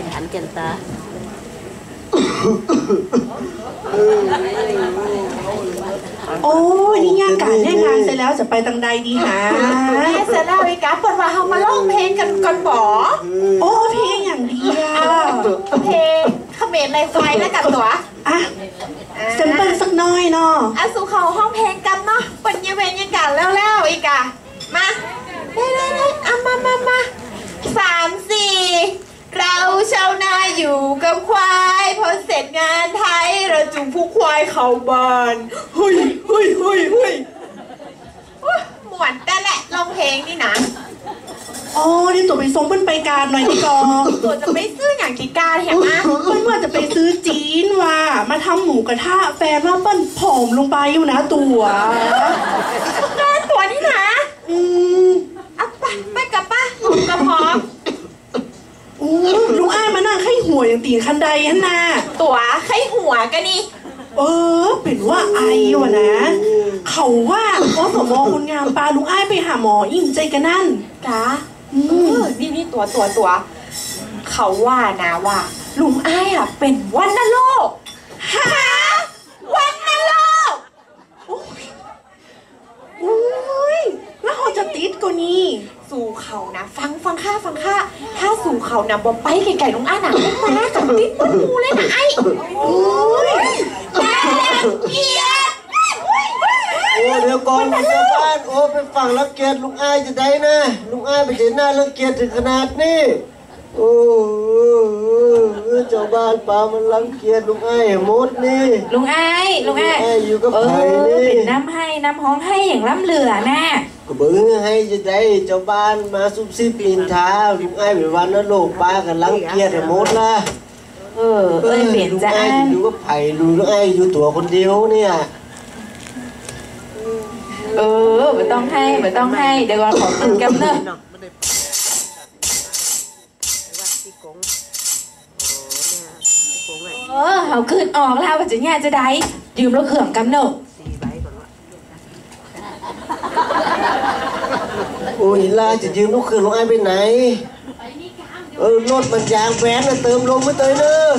เป็นหันเกนตาโอ้ยนี่งานการได้งานเสร็จแล้วจะไปตังใดดีหาแม่เสร็จแล้วอีกาเปิดว่าเฮามาร้องเพลงกันก่อนบ่โอ้เพลงอย่างดีอะเพลงเขมรในไฟนะกับตัวอะเซมเปิลสักหน้อยเนาะอาสู่เขาห้องเพลงกันเนาะเปิดเยเวนยังกันแล้วแล้วอีกอะมาได้ได้ได้เอามามามาสามสี่ เราชาวนาอยู่กับควายพอเสร็จงานไทยเราจูงผู้ควายเข้าบ้านเฮ้ยเฮ้ยเฮ้ยเฮ้ยอุ๊ยหมวนแต่แหละร้องเพลงนี่นะโอ้นี่ตัวไปส่งเปิ้นไปการหน่อยดีกว่าตัวจะไม่ซื้ออย่างกีการเห็นไหมเปิ้นว่าจะไปซื้อจีนว่ะมาทำหมูกระทะแฟนว่าเปิ้นผอมลงไปอยู่นะตัวแม่ตัวนี่นะ อืม อะไปไปกับป้าหอมกับหอม โอ้ ลุงอ้ายมานั่งไข้หัวอย่างตีนคันใดฮันน่ะตัวไข้หัวกันนี่ เออ เป็นว่าไอวะนะ เขาว่าอสมคนงามปลาลุงอ้ายไปหาหมออิ่มใจกันนั่นกะอืเอมอนี่นี่ตัวตัวตัว เขาว่านะว่าลุงอ้ายอะเป็นวันนโลกฮะวันนโลกโอ้ยแล้วเขาจะติดกว่านี้ สู่เขานะฟังฟังข้าฟังข้าถ้าสู่เขานะบอไปไก่ๆลุงอ้าหนังมากับติ๊กมูเลยนะไอ้โอ้ยน่เกียดโอ้เดี๋ยวก่อนเจ้าบ้านโอ้ไปฟังรังเกียดลุงอ้ายจะได้นะลุงอ้ายไปเห็นหน้ารังเกียจถึงขนาดนี้ โอ้เจ้าบ้านป่ามันรังเกียจลุงอ้ายหมดนี่ลุงไอ้ายลุงไอ้ายลุงอ้ายอยู่กับเอใครอนี่เป็นน้ำให้น้ำห้องให้อย่างล้ำเหลือน่ะก็เบิ่งให้จะได้เจ้าบ้านมาซุบซิบปีนท้าลุงอ้ายเป็นวันนั้นโลกป้ากันรังเกียจให้หมดละเออเอ้ยเปลี่ยนลุงจะอ้าอัยนอยู่กับไผ่ลุงอ้ายอยู่ตัวคนเดียวเนี่ยเออไม่ต้องให้ไม่ต้องให้เดี๋ยวก่อนขอขึ้นกำเนิด เนี่ยที่กงเลยเออเอาขึ้นออกแล้วว่าจะเนี่ยจะได้ ยืมรถเขื่องกำเนิดสี่ใบก่อนวะโอ้ยลาจะยืมลูกคืนลุงอ้ายไปไหน เออรถมันยางแว้นน่ะเติมลมไม่เตยเนอะ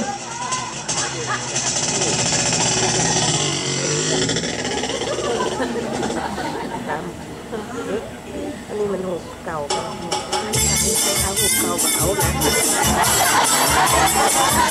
อันนี้มันหกเก่ากับหกอันนี้ใช้เท้าหกเก่ากับ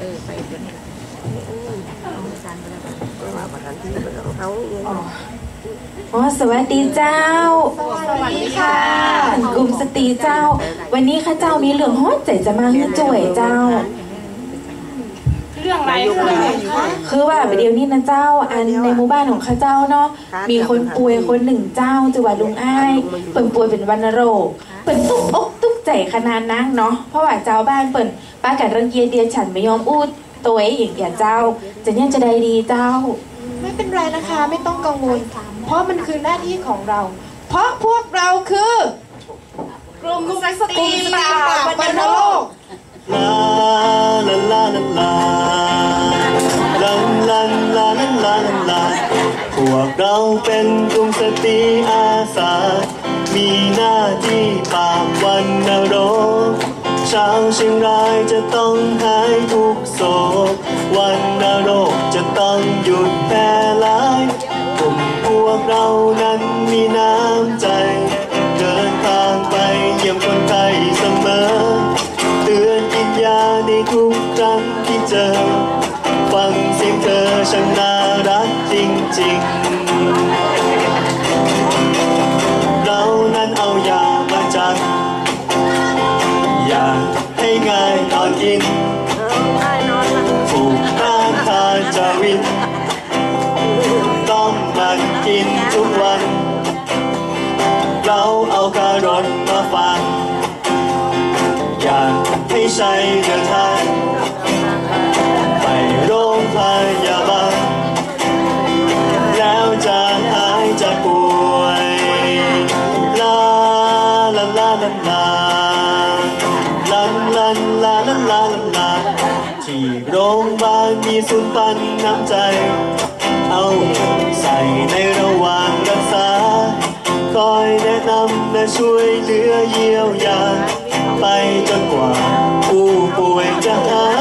เอ้ยเปลี่ยนค่ะอ๋อสวัสดีเจ้า สวัสดีค่ะกลุ่มสตรีเจ้า วันนี้ข้าเจ้ามีเหลืองฮอดใจจะมาให้จ่วยเจ้า เรื่องอะไรคะคือว่าประเดี๋ยวนี้นะเจ้า อันในหมู่บ้านของข้าเจ้าเนาะมีคนป่วยคนหนึ่งเจ้าจังหวัดลุงอ้ายเปิ่นป่วยเป็นวัณโรคเปิ่นตุกอก ใจขนาดนักเนาะเพราะว่าเจ้าบ้านเปิ่นป้ากันรังเกียจเดียฉันไม่ยอมอูดตัวเองอย่างอย่าเจ้า จะเนี่ยจะได้ดีเจ้า ไม่เป็นไรนะคะ ไม่ต้องกังวล เพราะมันคือหน้าที่ของเรา เพราะพวกเราคือกลุ่มสตรีปราบวัณโรคลาลาลาลาลาลาลาลาลาลาลาพวกเราเป็นกลุ่มสตรีอาสา มีหน้าที่ปราบวันนรกชาวเชียงรายจะต้องหายทุกโศก วันนรกจะต้องหยุดแพร่หลายกลุ่มพวกเรานั้นมีหน้า ทุกวันเราเอาการถมาฝากใช้เดินทางไปโรงพยาบาลแล้วจะหายจากป่วยลาลาลาลาลาลาลาลาลาลาลาที่โรงพยาบาลมีศูนย์ปันน้ำใจ ช่วยเหลือเยียวยา ไปจนกว่าผู้ป่วยจะหาย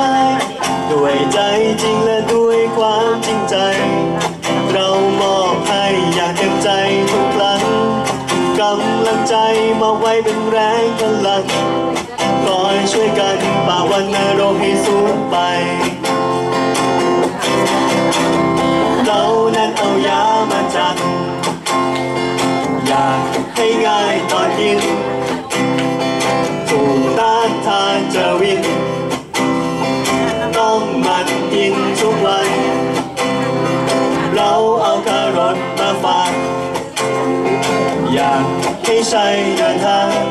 晒จอ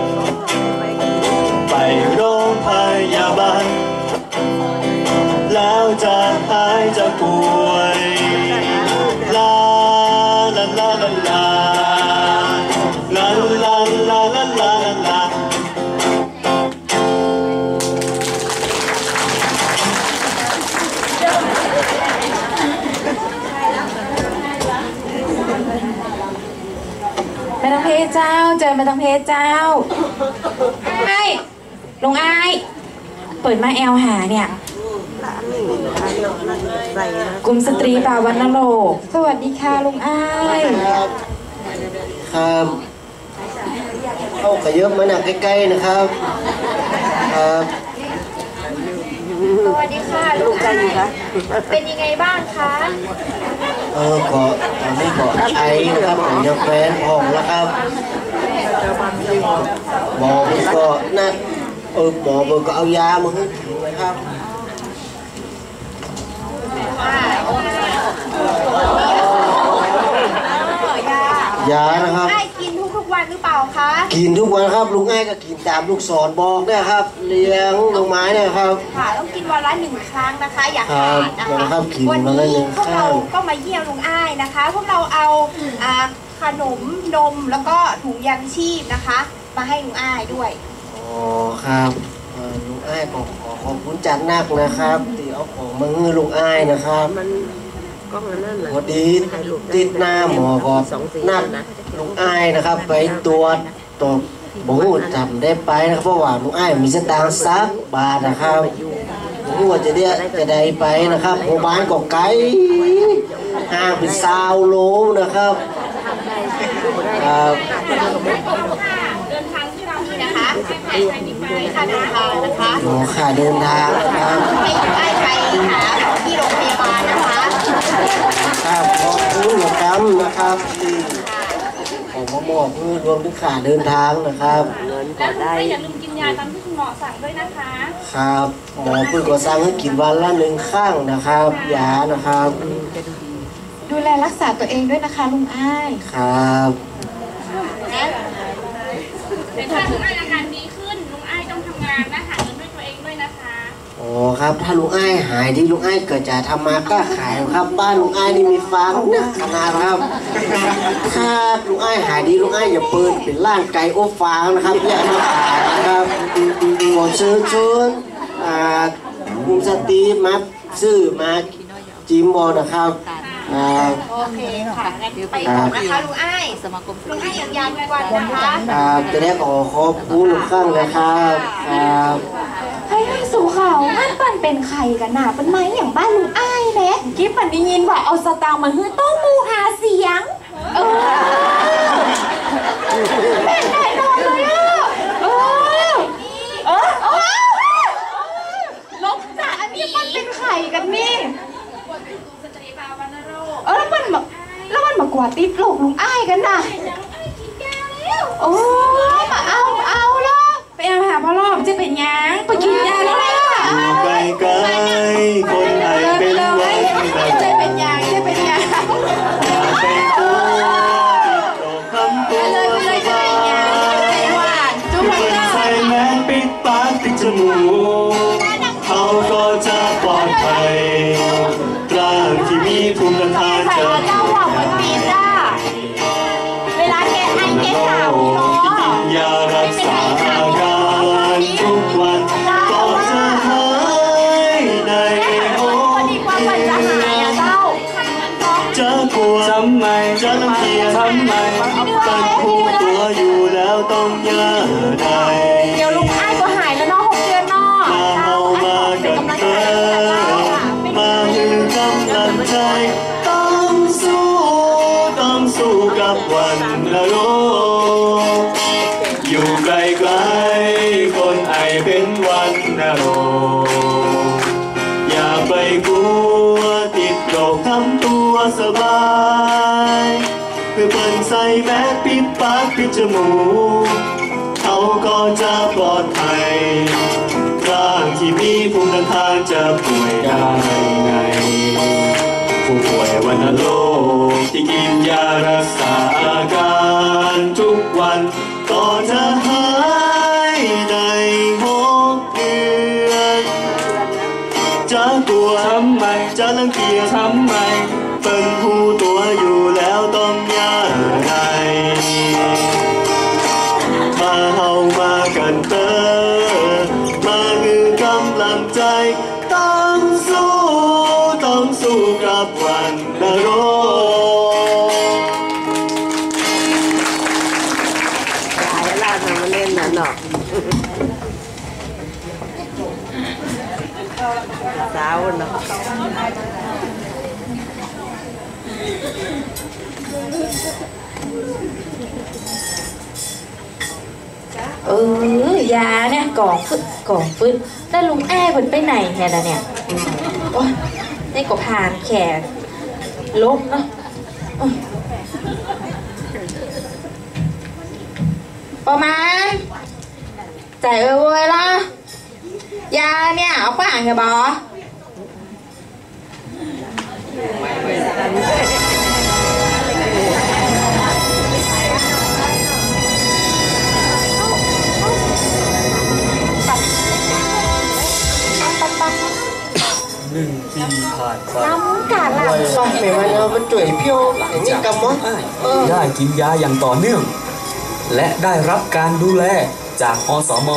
เจ้าเจอไม่ต้องเพศเจ้าไอ้ลุงไอ้ายเปิดมาแอลหาเนี่ยละอันนี้อันนี้ใส่นะกลุ่มสตรีป่าวันนโรกสวัสดีค่ะลุงไอ้ายครับครับเข้าขยับมาหนักใกล้ๆนะครับครับสวัสดีค่ะลูกใจอยู่คะเป็นยังไงบ้างคะ เออขอตอนนี้ขอไอนะครับผมยังแฟนห้องแล้วครับ หมอมันก็นัดเออหมอมันก็เอายามาให้กินนะครับยานะครับไอ้กินทุกๆวันหรือเปล่าคะ กินทุกวันครับลุงไอ้ก็กินตามลูกศรบอกเนะครับ เลี้ยงลงไม้เนะครับ ค่ะต้องกินวันละหนึ่งครั้งนะคะ อย่าครัขาบดนะวันคะละครับกินวันวันละหนึ่นี้งพวกเราครั้งก็มาเยี่ยมลุงอ้ายนะคะ พวกเราเอาอ่า ขนมนมแล้วก็ถุงยางชีพนะคะ มาให้ลุงอ้ายด้วย อ๋อครับเอ่อลุงอ้ายขอขอขอบคุณจัดนักนะครับที่เอาของมาให้ลุงอ้ายนะครับ มันกล้องอันนั่นแหละพอดีติดหน้าหมอก็สองสีนัดนะลุงอ้ายนะครับ ไปตรวจตรวจบ่ฮู้จำได้ไปนะครับเพราะว่าลุงอ้ายมีสตางค์สักบาทนะครับบ่ฮู้ว่าจะได้จะได้ไปนะครับโรงพยาบาลก็ไกลห่างเป็นซาวโลนะครับ ครับเดินทางที่เรามีนะคะให้ค่าเดินทางนะคะหมอค่าเดินทางครับให้ลุงอ้ายไปหาที่โรงพยาบาลนะคะครับขอบคุณกรรมนะครับที่ผมมามอบเพื่อรวมถึงค่าเดินทางนะครับเงินก็ได้อย่าลืมกินยาตามที่คุณหมอสั่งด้วยนะคะ ครับหมอเพื่อก่อสร้างให้กินวันละหนึ่งข้างนะครับยานะครับดูแลรักษาตัวเองด้วยนะคะลุงอ้าย ครับ แต่ถ้าลุงอ้ายอาการดีขึ้นลุงอ้ายต้องทำงานนะหาเงินด้วยตัวเองด้วยนะคะโอ๋อครับ ถ้าลุงไอ้หายดีลุงไอ้เกิดจะทำมาค้าขายครับ บ้านลุงไอ้ายนี่มีฟ้าร์มนะขนาดครับ ถ้าลุงไอ้หายดีลุงไอ้อย่าเปิดเป็นร้านไก่อบฟานะครับอย่ามาขายนะครับขอเชิญชวนอ่ากลุ่มสตีมาซื้อมาจิมบอลนะครับ โอเคค่ะงั้นไปก่อนนะคะลุงอ้ายลุงอ้ายอย่างยาทุกวันนะคะครับจะได้ขอขอบคุณลุงข้างนะครับครับเฮ้ยสู่เขาบ้านปั่นเป็นใครกันน่ะเป็นไม้อย่างบ้านลุงอ้ายเล็กกิ๊บปั่นได้ยินว่าเอาสตางค์มาฮื้อโต้มูหาเสียง เออเป็นแน่นอนเลยอะเออเออเออลบจากอันนี้มันเป็นใครกันนี่เออแล้วมันแบบแล้ วมันมากวาดติดโลกลุงอ้ายกันน่ะโอ้มาเอาเอาล่ะไปเอาหาพ่อรอบจะเป็นยังไปกินยาแล้ว บวันนรกอยู่ไกลๆคนไอเป็นวันนรกอย่าไปกลัวติดโรคทำตัวสบายคือเปิ่นใส่แมสปิดปากปิดจมูกเขาก็จะปลอดภัยร่างที่มีภูมิต้านทานจะป่วยได้ไงผู้ป่วยวันโรค ที่กินยารักษาอาการทุกวันก็จะหายในหกเดือนจะกลัวทำไมจะรังเกียจทำไมเป็นหู สาวเนะเออยาเนี่ยกล่องฟึดกล่องฟึดแล้วลุงแอ้เพิ่นไปไหนแค่ละเนี่ยโอ้ยนี่ก็ผ่านแขกลบเนาะประมาณใจเอ้ยเว้ยละยาเนี่ยเอาไปอ่านกับบอ นึ่งปีผ่านไปน้ำกาละซ่อมไม่มันเอาไปจ่วยเพี้ยวไอ้นี่กำมั้งเออได้กินยาอย่างต่อเนื่อง และได้รับการดูแลจากอสม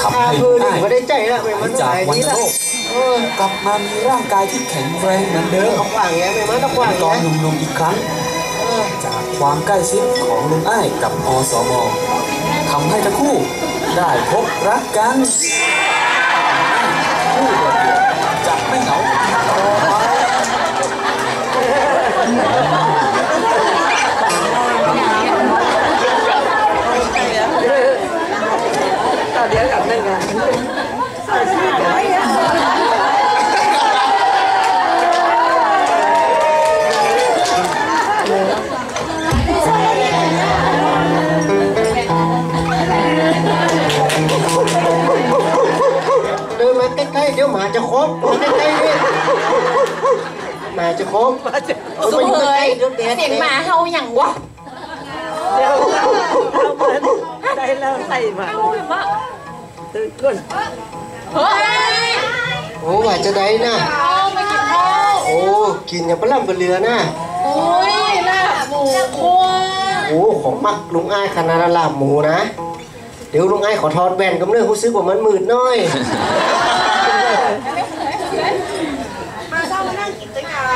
ทำถ้าให้คือนี่ได้ก็ได้ใจละไม่มัหานยจากหายวัดีณละโรคเออกลับมามีร่างกายที่แข็งแรงเหมือนเดิมเอาขวางแย่ไม่มันต้องขวางตอนแย่หนุ่มๆอีกครั้ง จากความใกล้ชิดของลุงอ้ายกับอสมทำให้ทั้งคู่ได้พบรักกัน คู่เมาจะครบสุเฮยเสียงหมาเฮาอย่างวะเดี๋ยวเอาเอาเหมือนได้แล้วใส่มาตื่นก่อนเฮ้ยโอ้ว่าจะได้นะเอามากินข้าวโอ้กินอย่างปลาล่ำปลาเรือนะโอ้ยลาบหมูคั่วโอ้ของมักลุงอ้ายขนาดละลาบหมูนะ เดี๋ยวลุงอ้ายขอทอดแว่นกับเนื้อรู้สึกว่ามันมืดหน้อย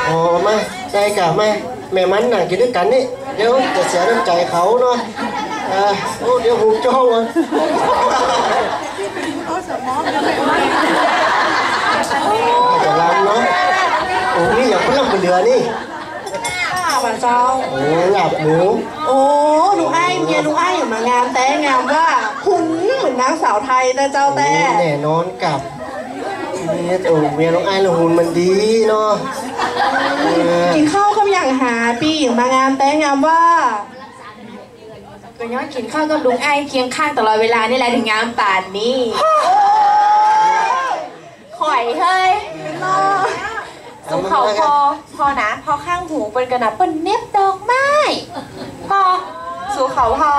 อ๋อมาได้กะมาแม่มันน่ะกินด้วยกันนี่เดี๋ยวจะเสียน้ำใจเขาเนาะอ่าโอ้เดี๋ยวหูจ้องอะจะรำเนาะโอ้นี่อย่าเพิ่งลำไปเรือนี่ข้าวอะเจ้าโอ้หลับหมูโอ้ลุงไอ้เมียลุงไอ้มางานแต่งามว่าหุ่นเหมือนนางสาวไทยนะเจ้าแต่แน่นอนกับเนี่ยโอ้เมียน้องไอ้ละหุ่นมันดีเนาะเออ กินข้าวกับอย่างหาปีอย่างมางานแต่งามว่าก็ย้อนกินข้าวกับลุงไอ้เคียงข้างตลอดเวลานี่แหละถึงงามป่านนี้ข่อยเฮ้ยสุเขาพอพอนะ พอข้างหูเป็นกระนับเป็นเน็บดอกไม้พอสู่เขาพอ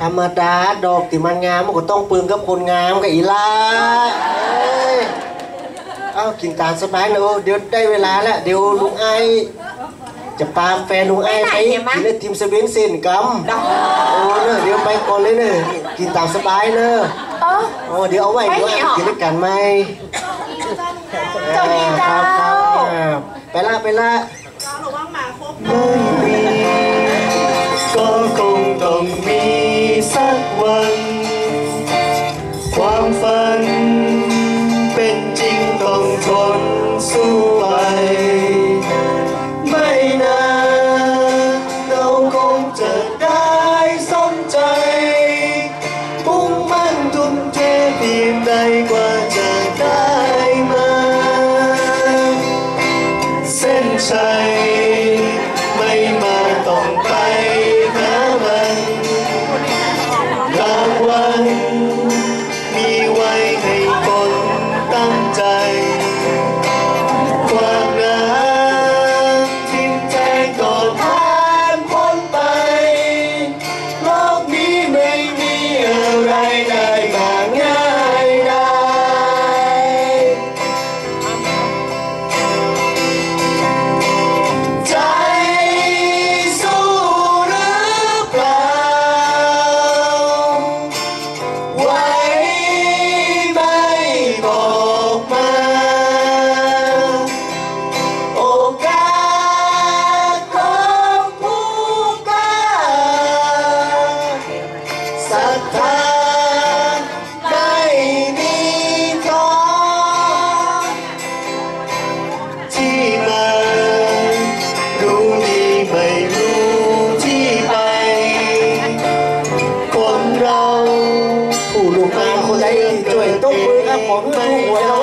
ธรรมดาดอกติมันงามมันก็ต้องปึงกับคนงามกับอีลา เอ้ากินตามสบายเลยเดี๋ยวได้เวลาแล้วเดี๋ยวลุงไอจะปาแฟนลุงไอไปกินไอทีมเซเว่นเซนกำโอ้เนอเดี๋ยวไปก่อนเลยเนอะกินตามสบายเนอะโอ้เดี๋ยวเอาไว้ด้วยกินด้วยกันไหมเจ้าดีเจ้าไปละไปละไม่มีก็คงต้องมีสักวัน มื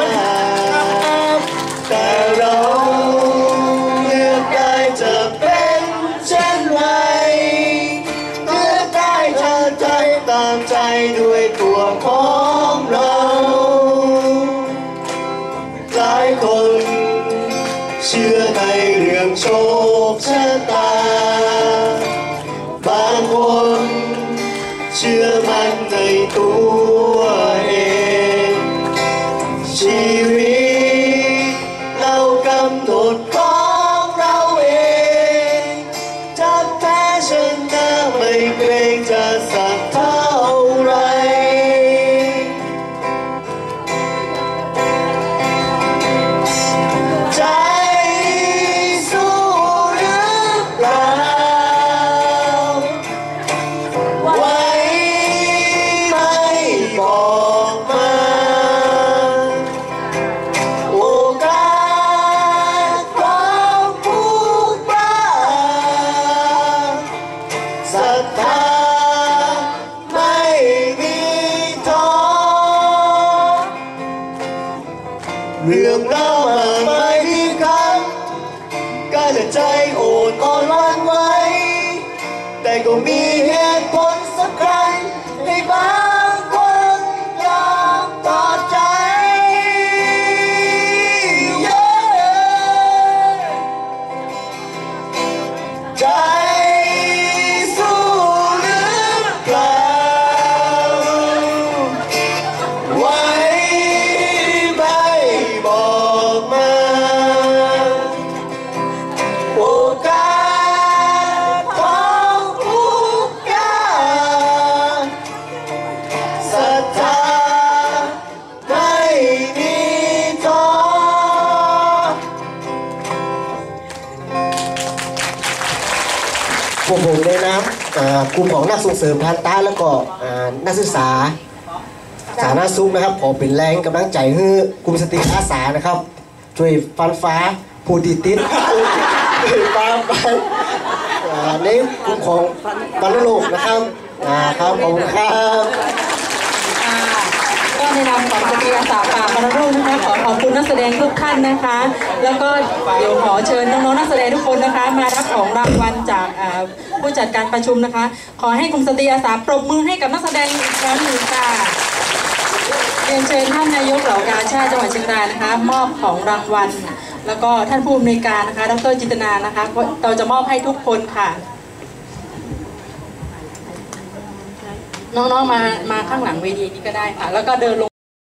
กลุ่มของนักส่งเสริมทานต้าแล้วก็นักศึกษาสาธารณสุขนะครับขอเป็นแรงกำลังใจให้กลุ่มสติอาสานะครับ ช่วยฟันฟ้าผู้ติดติดฟ้าไปในกลุ่มของปันโลกนะครับครับขอบคุณครับ ในนามของสตรีอาสาป่าบรรลุนะคะขอขอบคุณนักแสดงทุกท่านนะคะ แล้วก็เดี๋ยวขอเชิญน้องๆนักแสดงทุกคนนะคะ มารับของรางวัลจากผู้จัดการประชุมนะคะ ขอให้กลุ่มสตรีอาสาปรบมือให้กับนักแสดงอีกครั้งหนึ่งค่ะเรียนเชิญท่านนายกเหล่ากาชาติจังหวัดเชียงรายนะคะ มอบของรางวัล แล้วก็ท่านผู้อำนวยการนะคะดรจิตนานะคะเราจะมอบให้ทุกคนค่ะ น้องๆมามาข้างหลังเวทีนี้ก็ได้ค่ะ แล้วก็เดินลง